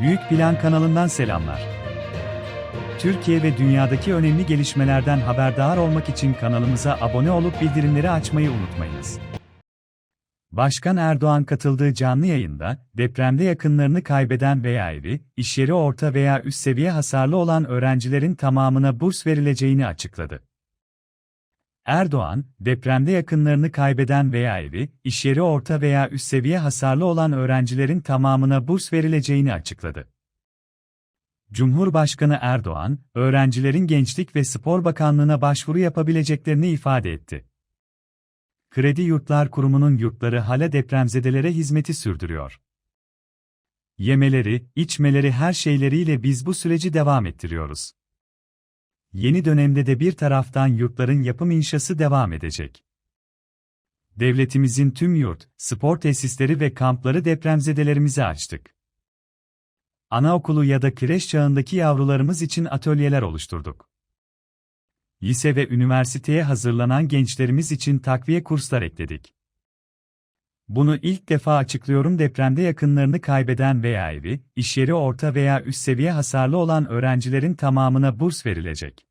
Büyük Plan kanalından selamlar. Türkiye ve dünyadaki önemli gelişmelerden haberdar olmak için kanalımıza abone olup bildirimleri açmayı unutmayınız. Başkan Erdoğan katıldığı canlı yayında, depremde yakınlarını kaybeden veya evi, iş yeri orta veya üst seviye hasarlı olan öğrencilerin tamamına burs verileceğini açıkladı. Erdoğan, depremde yakınlarını kaybeden veya evi, iş yeri orta veya üst seviye hasarlı olan öğrencilerin tamamına burs verileceğini açıkladı. Cumhurbaşkanı Erdoğan, öğrencilerin Gençlik ve Spor Bakanlığı'na başvuru yapabileceklerini ifade etti. Kredi Yurtlar Kurumu'nun yurtları hala depremzedelere hizmeti sürdürüyor. Yemeleri, içmeleri her şeyleriyle biz bu süreci devam ettiriyoruz. Yeni dönemde de bir taraftan yurtların yapım inşası devam edecek. Devletimizin tüm yurt, spor tesisleri ve kampları depremzedelerimize açtık. Anaokulu ya da kreş çağındaki yavrularımız için atölyeler oluşturduk. Lise ve üniversiteye hazırlanan gençlerimiz için takviye kurslar ekledik. Bunu ilk defa açıklıyorum depremde yakınlarını kaybeden veya evi, iş yeri orta veya üst seviye hasarlı olan öğrencilerin tamamına burs verilecek.